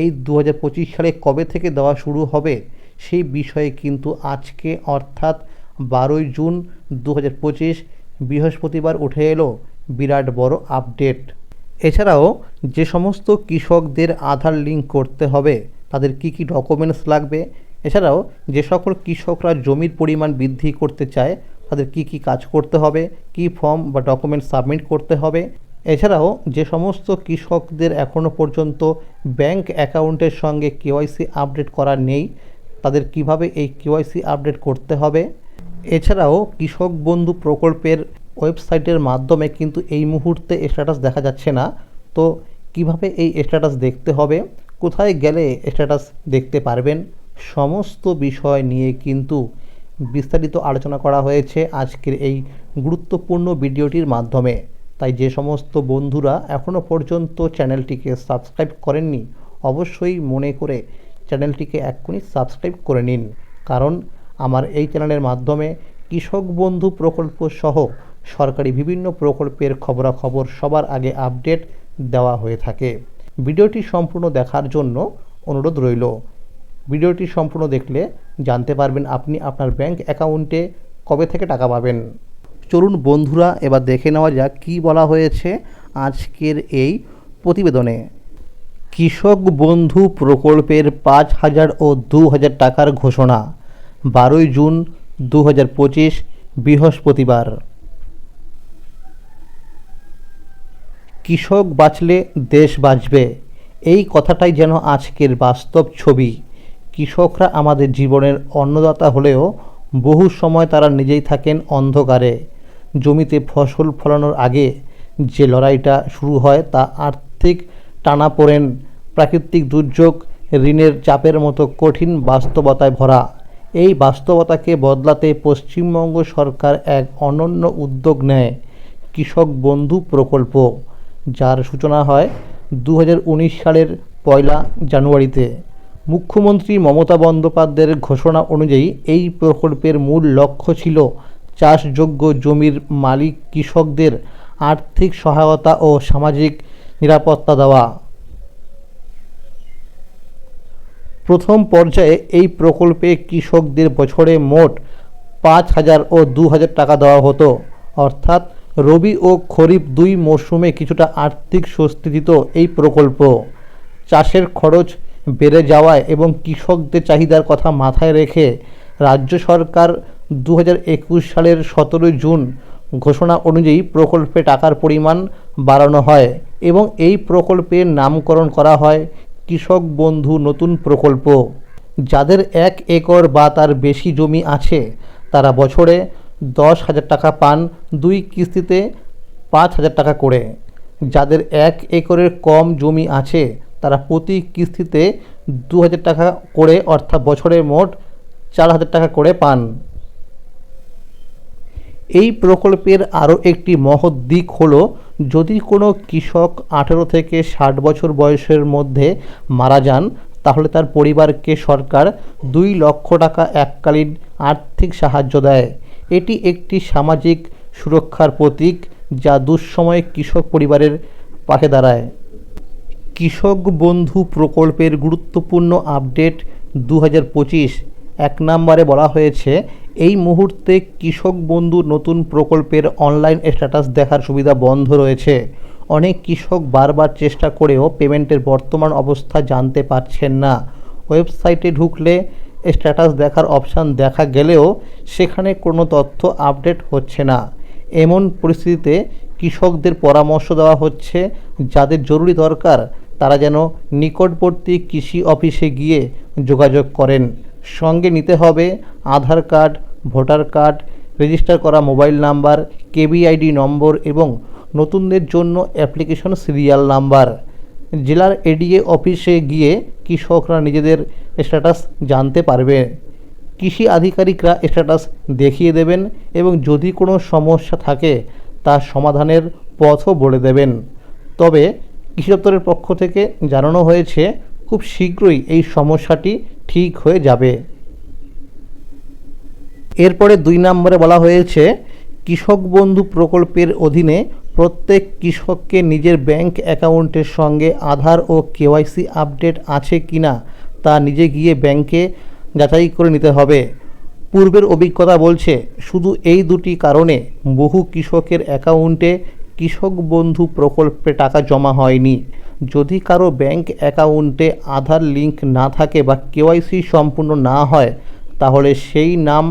এই দু হাজার পঁচিশ সালে কবে থেকে দেওয়া শুরু হবে সেই বিষয়ে কিন্তু আজকে অর্থাৎ বারোই জুন দু হাজার পঁচিশ বৃহস্পতিবার উঠে এলো বিরাট বড় আপডেট। এছাড়াও যে সমস্ত কৃষকদের আধার লিঙ্ক করতে হবে, তাদের কি কি ডকুমেন্টস লাগবে? এছাড়াও যে সকল কৃষকরা জমির পরিমাণ বৃদ্ধি করতে চায়, তাদের কি কি কাজ করতে হবে, কি ফর্ম বা ডকুমেন্ট সাবমিট করতে হবে এছাড়াও যে সমস্ত কৃষকদের এখনও পর্যন্ত ব্যাংক অ্যাকাউন্টের সঙ্গে কেওয়াইসি আপডেট করা নেই, তাদের কীভাবে এই কেওয়াইসি আপডেট করতে হবে? এছাড়াও কৃষক বন্ধু প্রকল্পের ওয়েবসাইটের মাধ্যমে কিন্তু এই মুহূর্তে স্ট্যাটাস দেখা যাচ্ছে না। তো কীভাবে এই স্ট্যাটাস দেখতে হবে? কোথায় গেলে স্ট্যাটাস দেখতে পারবেন? সমস্ত বিষয় নিয়ে কিন্তু বিস্তারিত আলোচনা করা হয়েছে আজকের এই গুরুত্বপূর্ণ ভিডিওটির মাধ্যমে। তাই যে সমস্ত বন্ধুরা এখনও পর্যন্ত চ্যানেলটিকে সাবস্ক্রাইব করেননি, অবশ্যই মনে করে চ্যানেলটিকে এক্ষুনি সাবস্ক্রাইব করে নিন। কারণ আমার এই চ্যানেলের মাধ্যমে কৃষক বন্ধু প্রকল্প সহ সরকারি বিভিন্ন প্রকল্পের খবরাখবর সবার আগে আপডেট দেওয়া হয়ে থাকে। ভিডিওটি সম্পূর্ণ দেখার জন্য অনুরোধ রইল। ভিডিওটি সম্পূর্ণ দেখলে জানতে পারবেন আপনি আপনার ব্যাংক অ্যাকাউন্টে কবে থেকে টাকা পাবেন। চলুন বন্ধুরা এবার দেখে নেওয়া যাক কী বলা হয়েছে আজকের এই প্রতিবেদনে। কৃষক বন্ধু প্রকল্পের পাঁচ হাজার ও দু হাজার টাকার ঘোষণা, বারোই জুন দু হাজার পঁচিশ, বৃহস্পতিবার। কৃষক বাঁচলে দেশ বাঁচবে, এই কথাটাই যেন আজকের বাস্তব ছবি। কৃষকরা আমাদের জীবনের অন্নদাতা হলেও বহু সময় তারা নিজেই থাকেন অন্ধকারে। জমিতে ফসল ফলানোর আগে যে লড়াইটা শুরু হয় তা আর্থিক টানাপোড়েন প্রাকৃতিক দুর্যোগ ঋণের চাপের মতো কঠিন বাস্তবতায় ভরা। এই বাস্তবতাকে বদলাতে পশ্চিমবঙ্গ সরকার এক অনন্য উদ্যোগ নেয়, কৃষক বন্ধু প্রকল্প, যার সূচনা হয় দু হাজার উনিশ সালের পয়লা জানুয়ারিতে। মুখ্যমন্ত্রী মমতা বন্দ্যোপাধ্যায়ের ঘোষণা অনুযায়ী এই প্রকল্পের মূল লক্ষ্য ছিল চাষযোগ্য জমির মালিক কৃষকদের আর্থিক সহায়তা ও সামাজিক নিরাপত্তা দেওয়া। প্রথম পর্যায়ে এই প্রকল্পে কৃষকদের বছরে মোট পাঁচ হাজার ও দু হাজার টাকা দেওয়া হতো। অর্থাৎ রবি ও খরিফ দুই মরশুমে কিছুটা আর্থিক স্বস্তি দিত এই প্রকল্প। চাষের খরচ বেড়ে যাওয়ায় এবং কৃষকদের চাহিদার কথা মাথায় রেখে রাজ্য সরকার দু হাজার একুশ সালের সতেরোই জুন ঘোষণা অনুযায়ী প্রকল্পে টাকার পরিমাণ বাড়ানো হয় এবং এই প্রকল্পের নামকরণ করা হয় কৃষক বন্ধু নতুন প্রকল্প। যাদের এক একর বা তার বেশি জমি আছে, তারা বছরে দশ হাজার টাকা পান দুই কিস্তিতে পাঁচ হাজার টাকা করে। যাদের এক একরের কম জমি আছে, তারা প্রতি কিস্তিতে দু হাজার টাকা করে, অর্থাৎ বছরে মোট চার হাজার টাকা করে পান। এই প্রকল্পের আরও একটি মহৎ দিক হলো, যদি কোনো কৃষক আঠেরো থেকে ষাট বছর বয়সের মধ্যে মারা যান, তাহলে তার পরিবারকে সরকার দুই লক্ষ টাকা এককালীন আর্থিক সাহায্য দেয়। এটি একটি সামাজিক সুরক্ষার প্রতীক যা দুঃসময়ে কৃষক পরিবারের পাশে দাঁড়ায়। কৃষক বন্ধু প্রকল্পের গুরুত্বপূর্ণ আপডেট দু এক নম্বরে বলা হয়েছে এই মুহূর্তে কৃষক বন্ধু নতুন প্রকল্পের অনলাইন স্ট্যাটাস দেখার সুবিধা বন্ধ রয়েছে। অনেক কৃষক বারবার চেষ্টা করেও পেমেন্টের বর্তমান অবস্থা জানতে পারছেন না। ওয়েবসাইটে ঢুকলে স্ট্যাটাস দেখার অপশান দেখা গেলেও সেখানে কোনো তথ্য আপডেট হচ্ছে না। এমন পরিস্থিতিতে কৃষকদের পরামর্শ দেওয়া হচ্ছে, যাদের জরুরি দরকার, তারা যেন নিকটবর্তী কৃষি অফিসে গিয়ে যোগাযোগ করেন। সঙ্গে নিতে হবে Aadhaar card voter card, register করা মোবাইল নাম্বার, কেবিআইডি নম্বর এবং নতুনদের জন্য অ্যাপ্লিকেশন সিরিয়াল নাম্বার। জেলার এডিএ অফিসে গিয়ে কৃষকরা নিজেদের স্ট্যাটাস জানতে পারবে। কৃষি আধিকারিকরা স্ট্যাটাস দেখিয়ে দেবেন এবং যদি কোনো সমস্যা থাকে, তার সমাধানের পথও বলে দেবেন। তবে কৃষি দপ্তরের পক্ষ থেকে জানানো হয়েছে, খুব শীঘ্রই এই সমস্যাটি ঠিক হয়ে যাবে। এরপরে দুই নম্বরে বলা হয়েছে, কৃষক বন্ধু প্রকল্পের অধীনে প্রত্যেক কৃষককে নিজের ব্যাংক অ্যাকাউন্টের সঙ্গে আধার ও কেওয়াইসি আপডেট আছে কি না, তা নিজে গিয়ে ব্যাংকে যাচাই করে নিতে হবে। পূর্বের অভিজ্ঞতা বলছে, শুধু এই দুটি কারণে বহু কৃষকের অ্যাকাউন্টে কৃষক বন্ধু প্রকল্পে টাকা জমা হয়নি। যদি কারও ব্যাংক অ্যাকাউন্টে আধার লিংক না থাকে বা কেওয়াইসি সম্পূর্ণ না হয়, তাহলে সেই নাম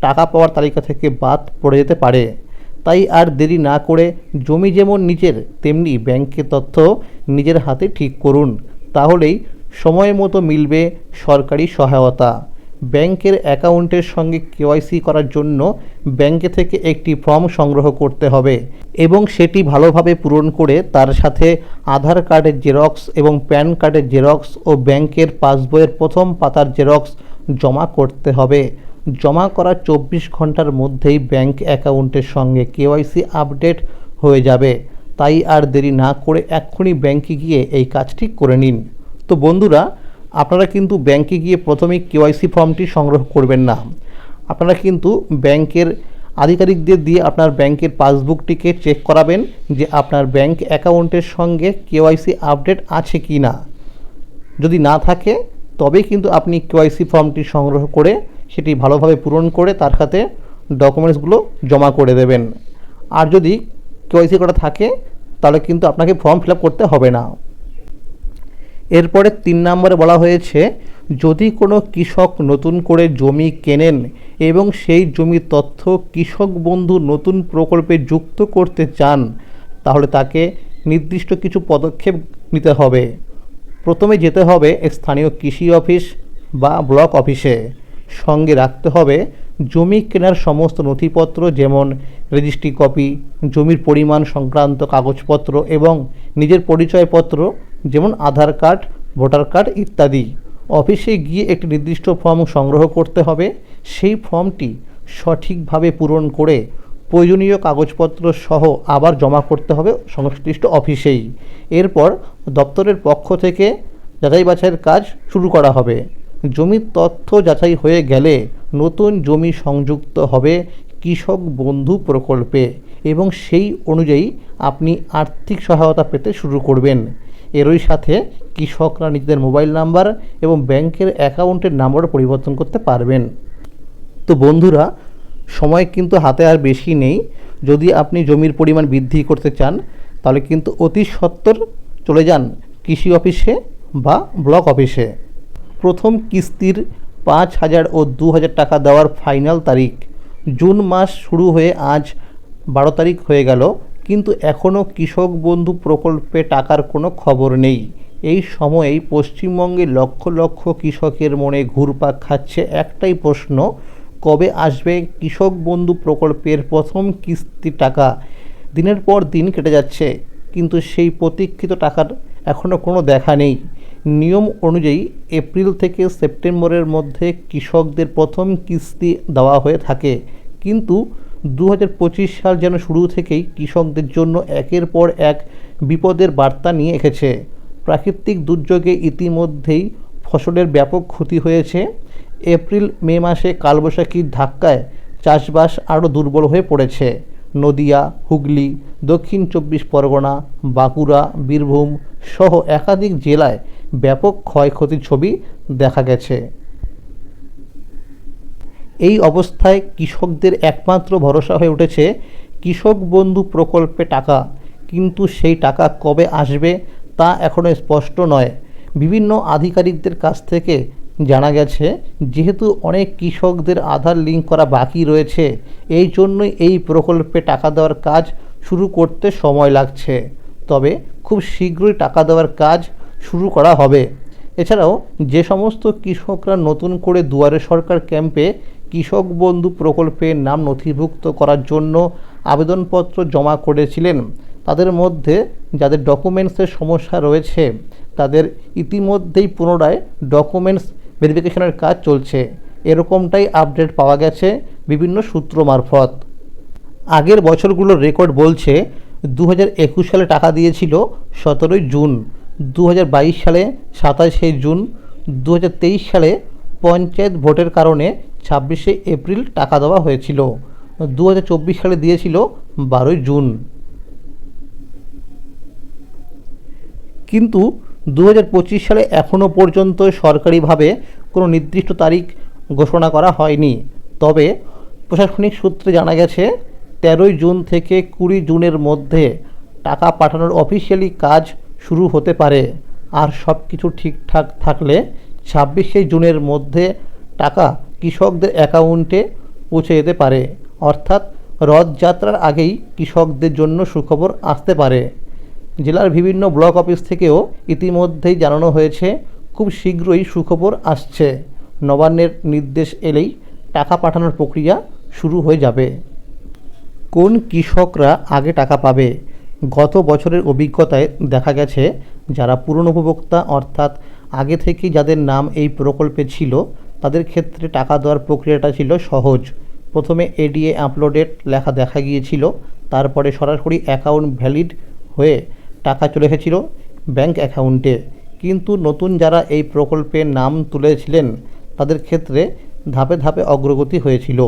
টাকা পাওয়ার তালিকা থেকে বাদ পড়ে যেতে পারে। তাই আর দেরি না করে জমি যেমন নিজের, তেমনি ব্যাংকের তথ্য নিজের হাতে ঠিক করুন। তাহলেই সময় মতো মিলবে সরকারি সহায়তা। ব্যাংকের অ্যাকাউন্টের সঙ্গে কেওয়াইসি করার জন্য ব্যাংকে থেকে একটি ফর্ম সংগ্রহ করতে হবে এবং সেটি ভালোভাবে পূরণ করে তার সাথে আধার কার্ডের জেরক্স এবং প্যান কার্ডের জেরক্স ও ব্যাংকের পাসবইয়ের প্রথম পাতার জেরক্স জমা করতে হবে। জমা করার চব্বিশ ঘণ্টার মধ্যেই ব্যাংক অ্যাকাউন্টের সঙ্গে কেওয়াইসি আপডেট হয়ে যাবে। তাই আর দেরি না করে এক্ষুনি ব্যাংকে গিয়ে এই কাজটি করে নিন। তো বন্ধুরা, আপনারা কিন্তু ব্যাংকে গিয়ে প্রথমেই কেওয়াইসি ফর্মটি সংগ্রহ করবেন না। আপনারা কিন্তু ব্যাংকের আধিকারিকদের দিয়ে আপনার ব্যাংকের পাসবুকটিকে চেক করাবেন যে আপনার ব্যাংক অ্যাকাউন্টের সঙ্গে কেওয়াইসি আপডেট আছে কি না। যদি না থাকে, তবেই কিন্তু আপনি কেওয়াইসি ফর্মটি সংগ্রহ করে সেটি ভালোভাবে পূরণ করে তার সাথে ডকুমেন্টসগুলো জমা করে দেবেন। আর যদি কেওয়াইসি করা থাকে, তাহলে কিন্তু আপনাকে ফর্ম ফিল করতে হবে না। এরপরে তিন নম্বরে বলা হয়েছে, যদি কোনো কৃষক নতুন করে জমি কেনেন এবং সেই জমির তথ্য কৃষক বন্ধু নতুন প্রকল্পে যুক্ত করতে চান, তাহলে তাকে নির্দিষ্ট কিছু পদক্ষেপ নিতে হবে। প্রথমে যেতে হবে স্থানীয় কৃষি অফিস বা ব্লক অফিসে। সঙ্গে রাখতে হবে জমি কেনার সমস্ত নথিপত্র, যেমন রেজিস্ট্রি কপি, জমির পরিমাণ সংক্রান্ত কাগজপত্র এবং নিজের পরিচয়পত্র, যেমন আধার কার্ড, ভোটার কার্ড ইত্যাদি। অফিসে গিয়ে একটি নির্দিষ্ট ফর্ম সংগ্রহ করতে হবে। সেই ফর্মটি সঠিকভাবে পূরণ করে প্রয়োজনীয় কাগজপত্র সহ আবার জমা করতে হবে সংশ্লিষ্ট অফিসেই। এরপর দপ্তরের পক্ষ থেকে যাচাই বাছাইয়ের কাজ শুরু করা হবে। জমির তথ্য যাচাই হয়ে গেলে নতুন জমি সংযুক্ত হবে কৃষক বন্ধু প্রকল্পে এবং সেই অনুযায়ী আপনি আর্থিক সহায়তা পেতে শুরু করবেন। এরই সাথে কৃষকরা নিজেদের মোবাইল নাম্বার এবং ব্যাংকের অ্যাকাউন্টের নাম্বারও পরিবর্তন করতে পারবেন। তো বন্ধুরা, সময় কিন্তু হাতে আর বেশি নেই। যদি আপনি জমির পরিমাণ বৃদ্ধি করতে চান, তাহলে কিন্তু অতি সত্বর চলে যান কৃষি অফিসে বা ব্লক অফিসে। প্রথম কিস্তির পাঁচ হাজার ও দু হাজার টাকা দেওয়ার ফাইনাল তারিখ। জুন মাস শুরু হয়ে আজ বারো তারিখ হয়ে গেল, কিন্তু এখনও কৃষক বন্ধু প্রকল্পে টাকার কোনো খবর নেই। এই সময়েই পশ্চিমবঙ্গে লক্ষ লক্ষ কৃষকের মনে ঘুরপাক খাচ্ছে একটাই প্রশ্ন, কবে আসবে কৃষক বন্ধু প্রকল্পের প্রথম কিস্তি টাকা? দিনের পর দিন কেটে যাচ্ছে, কিন্তু সেই প্রতীক্ষিত টাকার এখনও কোনো দেখা নেই। নিয়ম অনুযায়ী এপ্রিল থেকে সেপ্টেম্বরের মধ্যে কৃষকদের প্রথম কিস্তি দেওয়া হয়ে থাকে। কিন্তু দু হাজার পঁচিশ সাল যেন শুরু থেকেই কৃষকদের জন্য একের পর এক বিপদের বার্তা নিয়ে এসেছে। প্রাকৃতিক দুর্যোগে ইতিমধ্যেই ফসলের ব্যাপক ক্ষতি হয়েছে। এপ্রিল, মে মাসে কালবৈশাখীর ধাক্কায় চাষবাস আরও দুর্বল হয়ে পড়েছে। নদিয়া, হুগলি, দক্ষিণ চব্বিশ পরগনা, বাঁকুড়া, বীরভূম সহ একাধিক জেলায় ব্যাপক ক্ষয়ক্ষতির ছবি দেখা গেছে। এই অবস্থায় কৃষকদের একমাত্র ভরসা হয়ে উঠেছে কৃষক বন্ধু প্রকল্পে টাকা। কিন্তু সেই টাকা কবে আসবে তা এখনও স্পষ্ট নয়। বিভিন্ন আধিকারিকদের কাছ থেকে জানা গেছে, যেহেতু অনেক কৃষকদের আধার লিঙ্ক করা বাকি রয়েছে, এই জন্যই এই প্রকল্পে টাকা দেওয়ার কাজ শুরু করতে সময় লাগছে। তবে খুব শীঘ্রই টাকা দেওয়ার কাজ শুরু করা হবে। এছাড়াও, যে সমস্ত কৃষকরা নতুন করে দুয়ারে সরকার ক্যাম্পে কৃষক বন্ধু প্রকল্পের নাম নথিভুক্ত করার জন্য আবেদনপত্র জমা করেছিলেন, তাদের মধ্যে যাদের ডকুমেন্টসের সমস্যা রয়েছে, তাদের ইতিমধ্যেই পুনরায় ডকুমেন্টস ভেরিফিকেশনের কাজ চলছে। এরকমটাই আপডেট পাওয়া গেছে বিভিন্ন সূত্র মারফত। আগের বছরগুলোর রেকর্ড বলছে দু হাজার একুশ সালে টাকা দিয়েছিল সতেরোই জুন। দু হাজার বাইশ সালে সাতাশে জুন দু হাজার তেইশ সালে পঞ্চায়েত ভোটের কারণে ছাব্বিশে এপ্রিল টাকা দেওয়া হয়েছিল। দু হাজার চব্বিশ সালে দিয়েছিল বারোই জুন। কিন্তু দু হাজার পঁচিশ সালে এখনও পর্যন্ত সরকারিভাবে কোনো নির্দিষ্ট তারিখ ঘোষণা করা হয়নি। তবে প্রশাসনিক সূত্রে জানা গেছে, তেরোই জুন থেকে কুড়ি জুনের মধ্যে টাকা পাঠানোর অফিসিয়ালি কাজ শুরু হতে পারে। আর সব কিছু ঠিকঠাক থাকলে ছাব্বিশে জুনের মধ্যে টাকা কৃষকদের অ্যাকাউন্টে পৌঁছে যেতে পারে। অর্থাৎ রথযাত্রার আগেই কৃষকদের জন্য সুখবর আসতে পারে। জেলার বিভিন্ন ব্লক অফিস থেকেও ইতিমধ্যেই জানানো হয়েছে, খুব শীঘ্রই সুখবর আসছে। নবান্নের নির্দেশ এলেই টাকা পাঠানোর প্রক্রিয়া শুরু হয়ে যাবে। কোন কৃষকরা আগে টাকা পাবে? গত বছরের অভিজ্ঞতায় দেখা গেছে, যারা পুরনো উপভোক্তা অর্থাৎ আগে থেকেই যাদের নাম এই প্রকল্পে ছিল, তাদের ক্ষেত্রে টাকা দেওয়ার প্রক্রিয়াটা ছিল সহজ। প্রথমে এডিএ আপলোডেড লেখা দেখা গিয়েছিল, তারপরে সরাসরি অ্যাকাউন্ট ভ্যালিড হয়ে টাকা চলে এসেছিল ব্যাংক অ্যাকাউন্টে কিন্তু নতুন যারা এই প্রকল্পে নাম তুলেছিলেন, তাদের ক্ষেত্রে ধাপে ধাপে অগ্রগতি হয়েছিল।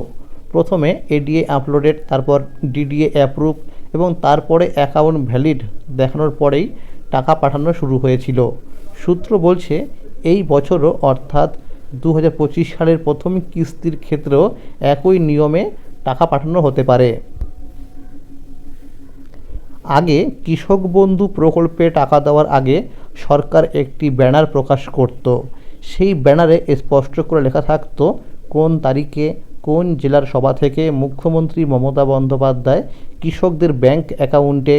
প্রথমে এডিএ আপলোডেড তারপর ডিডিএ অ্যাপ্রুভ এবং তারপরে অ্যাকাউন্ট ভ্যালিড দেখানোর পরেই টাকা পাঠানো শুরু হয়েছিল। সূত্র বলছে, এই বছরও অর্থাৎ দু হাজার পঁচিশ সালের প্রথম কিস্তির ক্ষেত্রেও একই নিয়মে টাকা পাঠানো হতে পারে। আগে কৃষক বন্ধু প্রকল্পে টাকা দেওয়ার আগে সরকার একটি ব্যানার প্রকাশ করত। সেই ব্যানারে স্পষ্ট করে লেখা থাকতো, কোন তারিখে কোন জেলার সভা থেকে মুখ্যমন্ত্রী মমতা বন্দ্যোপাধ্যায় কৃষকদের ব্যাংক অ্যাকাউন্টে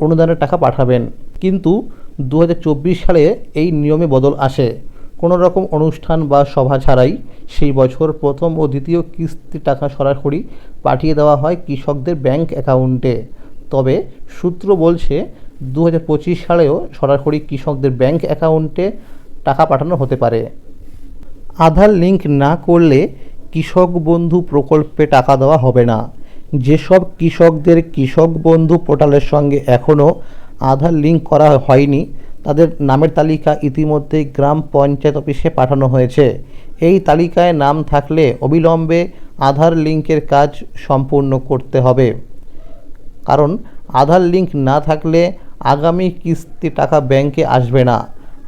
অনুদানের টাকা পাঠাবেন? কিন্তু দু হাজার চব্বিশ সালে এই নিয়মে বদল আসে। কোনো রকম অনুষ্ঠান বা সভা ছাড়াই সেই বছর প্রথম ও দ্বিতীয় কিস্তি টাকা সরাসরি পাঠিয়ে দেওয়া হয় কৃষকদের ব্যাংক অ্যাকাউন্টে। তবে সূত্র বলছে দু হাজার পঁচিশ সালেও সরাসরি কৃষকদের ব্যাংক অ্যাকাউন্টে টাকা পাঠানো হতে পারে। আধার লিঙ্ক না করলে কৃষক বন্ধু প্রকল্পে টাকা দেওয়া হবে না। যেসব কৃষকদের কৃষক বন্ধু পোর্টালের সঙ্গে এখনও আধার লিঙ্ক করা হয়নি, তাদের নামের তালিকা ইতিমধ্যেই গ্রাম পঞ্চায়েত অফিসে পাঠানো হয়েছে। এই তালিকায় নাম থাকলে অবিলম্বে আধার লিঙ্কের কাজ সম্পূর্ণ করতে হবে। কারণ আধার লিঙ্ক না থাকলে আগামী কিস্তি টাকা ব্যাংকে আসবে না।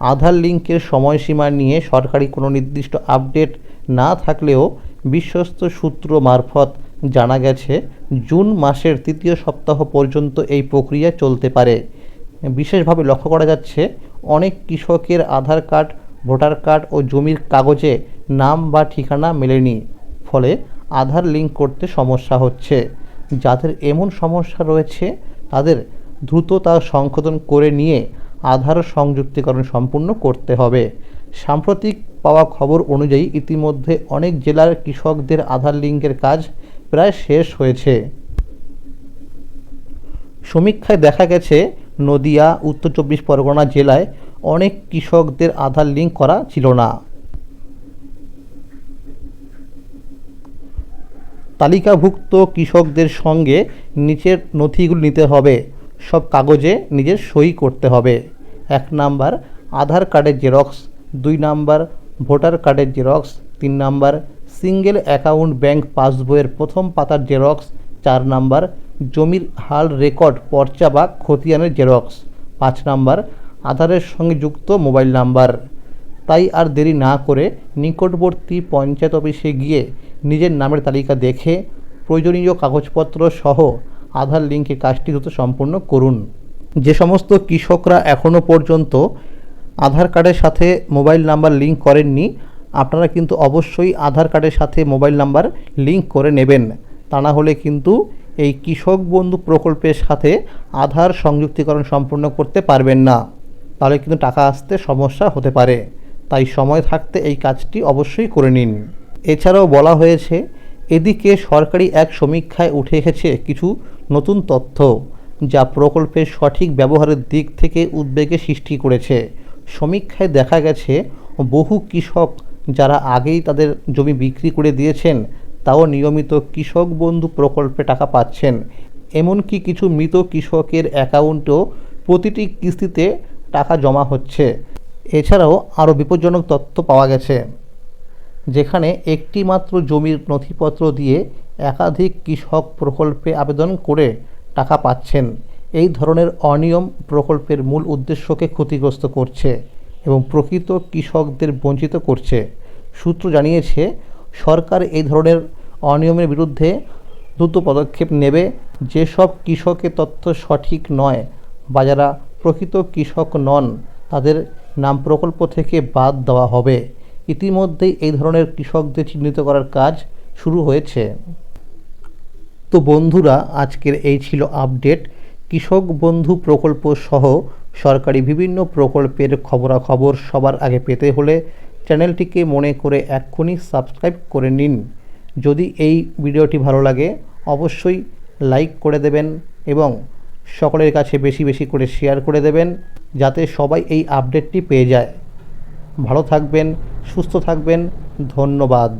আধার লিঙ্কের সময়সীমা নিয়ে সরকারি কোনো নির্দিষ্ট আপডেট না থাকলেও বিশ্বস্ত সূত্র মারফত জানা গেছে, জুন মাসের তৃতীয় সপ্তাহ পর্যন্ত এই প্রক্রিয়া চলতে পারে। বিশেষভাবে লক্ষ্য করা যাচ্ছে, অনেক কৃষকের আধার কার্ড, ভোটার কার্ড ও জমির কাগজে নাম বা ঠিকানা মেলেনি, ফলে আধার লিঙ্ক করতে সমস্যা হচ্ছে। যাদের এমন সমস্যা রয়েছে, তাদের দ্রুত তা সংশোধন করে নিয়ে আধার সংযুক্তিকরণ সম্পূর্ণ করতে হবে। সাম্প্রতিক পাওয়া খবর অনুযায়ী ইতিমধ্যে অনেক জেলার কৃষকদের আধার লিঙ্কের কাজ প্রায় শেষ হয়েছে। সমীক্ষায় দেখা গেছে, নদিয়া, উত্তর চব্বিশ পরগনা জেলায় অনেক কৃষকদের আধার লিঙ্ক করা ছিল না। তালিকাভুক্ত কৃষকদের সঙ্গে নিচের নথিগুলো নিতে হবে। সব কাগজে নিজের সই করতে হবে। এক নাম্বার, আধার কার্ডের জেরক্স দুই নাম্বার ভোটার কার্ডের জেরক্স, তিন নাম্বার সিঙ্গেল অ্যাকাউন্ট ব্যাংক পাসবইয়ের প্রথম পাতার জেরক্স, চার নাম্বার জমির হাল রেকর্ড, পর্চা বা খতিয়ানের জেরক্স, পাঁচ নাম্বার আধারের সঙ্গে যুক্ত মোবাইল নাম্বার। তাই আর দেরি না করে নিকটবর্তী পঞ্চায়েত অফিসে গিয়ে নিজের নামের তালিকা দেখে প্রয়োজনীয় কাগজপত্র সহ আধার লিঙ্কে কাজটি দ্রুত সম্পন্ন করুন। যে সমস্ত কৃষকরা এখনও পর্যন্ত আধার কার্ডের সাথে মোবাইল নাম্বার লিঙ্ক করেননি, আপনারা কিন্তু অবশ্যই আধার কার্ডের সাথে মোবাইল নাম্বার লিঙ্ক করে নেবেন। তা না হলে কিন্তু এই কৃষক বন্ধু প্রকল্পের সাথে আধার সংযুক্তিকরণ সম্পূর্ণ করতে পারবেন না। তাহলে কিন্তু টাকা আসতে সমস্যা হতে পারে। তাই সময় থাকতে এই কাজটি অবশ্যই করে নিন। এছাড়াও বলা হয়েছে, এদিকে সরকারি এক সমীক্ষায় উঠে এসেছে কিছু নতুন তথ্য যা প্রকল্পের সঠিক ব্যবহারের দিক থেকে উদ্বেগের সৃষ্টি করেছে। সমীক্ষায় দেখা গেছে, বহু কৃষক যারা আগেই তাদের জমি বিক্রি করে দিয়েছেন, তাও নিয়মিত কৃষক বন্ধু প্রকল্পে টাকা পাচ্ছেন। এমনকি কিছু মৃত কৃষকের অ্যাকাউন্টেও প্রতিটি কিস্তিতে টাকা জমা হচ্ছে। এছাড়াও আরও বিপজ্জনক তথ্য পাওয়া গেছে, যেখানে একটি মাত্র জমির নথিপত্র দিয়ে একাধিক কৃষক প্রকল্পে আবেদন করে টাকা পাচ্ছেন। এই ধরনের অনিয়ম প্রকল্পের মূল উদ্দেশ্যকে ক্ষতিগ্রস্ত করছে এবং প্রকৃত কৃষকদের বঞ্চিত করছে। সূত্র জানিয়েছে, সরকার এই ধরনের অনিয়মের বিরুদ্ধে দ্রুত পদক্ষেপ নেবে। যেসব কৃষকের তথ্য সঠিক নয় বা যারা প্রকৃত কৃষক নন, তাদের নাম প্রকল্প থেকে বাদ দেওয়া হবে। ইতিমধ্যেই এই ধরনের কৃষকদের চিহ্নিত করার কাজ শুরু হয়েছে। তো বন্ধুরা, আজকের এই ছিল আপডেট। কৃষক বন্ধু প্রকল্প সহ সরকারি বিভিন্ন প্রকল্পের খবরাখবর সবার আগে পেতে হলে চ্যানেলটিকে মনে করে এক্ষুনি সাবস্ক্রাইব করে নিন। যদি এই ভিডিওটি ভালো লাগে, অবশ্যই লাইক করে দেবেন এবং সকলের কাছে বেশি বেশি করে শেয়ার করে দেবেন, যাতে সবাই এই আপডেটটি পেয়ে যায়। ভালো থাকবেন, সুস্থ থাকবেন, ধন্যবাদ।